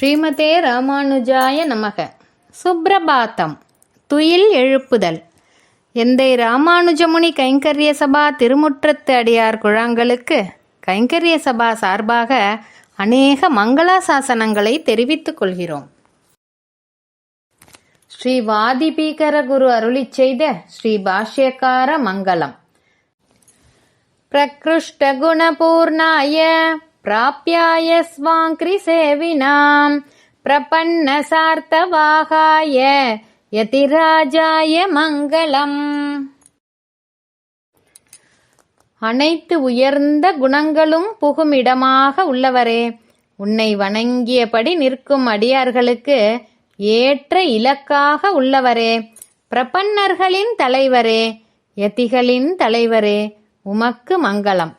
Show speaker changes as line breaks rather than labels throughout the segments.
ஸ்ரீமதே ராமானுஜாய நமக. சுப்ரபாத்தம். துயில் எழுப்புதல். எந்தை ராமானுஜமுனி கைங்கரிய சபா திருமுற்றத்து அடியார் குழாங்களுக்கு கைங்கரிய சபா சார்பாக அநேக மங்களாசாசனங்களை தெரிவித்துக் கொள்கிறோம். ஸ்ரீ வாதிபீகர குரு அருளி செய்த ஸ்ரீ பாஷ்யக்கார மங்களம். பிரகிருஷ்ட குணபூர்ணாய. प्राप्याय स्वाङ्कृसेविनाम् प्रपन्नसार्थवाहाय யதிராஜாய மங்களம் அனைத்து உயர்ந்த குணங்களும் புகுமிடமாக உள்ளவரே உன்னை வணங்கியபடி நிற்கும் அடியார்களுக்கு ஏற்ற இலக்காக உள்ளவரே பிரபன்னர்களின் தலைவரே யதிகளின் தலைவரே உமக்கு மங்களம்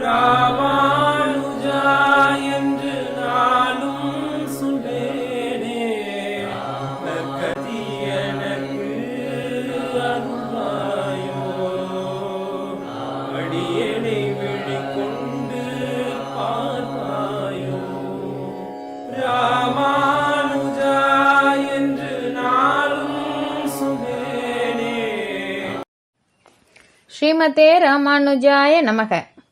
ராமானுஜா என்று நாளும் நற்கதி எனக்கு அருள்வாயோ. அடியனை ராமானுஜா என்று
ஸ்ரீமதே ராமானுஜாய நமக.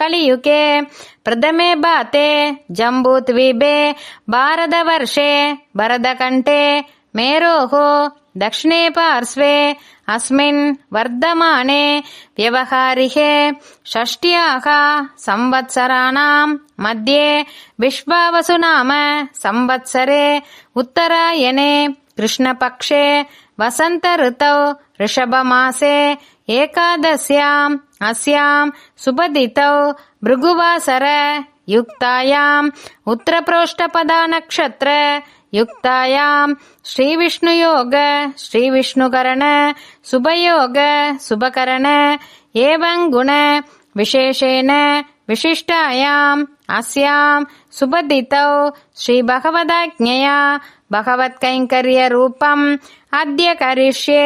कलियुगे प्रथमे बाते जम्बूद्वीपे भारतवर्षे भरतकण्ठे मेरोः दक्षिणे पार्श्वे अस्मिन् वर्धमाने व्यवहारिके षष्ट्याः संवत्सराणां मध्ये विश्वावसु नाम संवत्सरे उत्तरायणे कृष्णपक्षे वसन्तऋतौ ऋषभमासे एकादश्याम् अस्याम् सुपदितौ भृगुवासर युक्तायाम् उत्तरप्रोष्ठपदानक्षत्र युक्तायाम् श्रीविष्णुयोग श्रीविष्णुकरण शुभयोग शुभकरण एवं गुण विशेषेण विशिष्टायाम् अस्याम् सुपदितौ श्रीभगवदाज्ञया भगवत्कैङ्कर्यरूपम् अद्य करिष्ये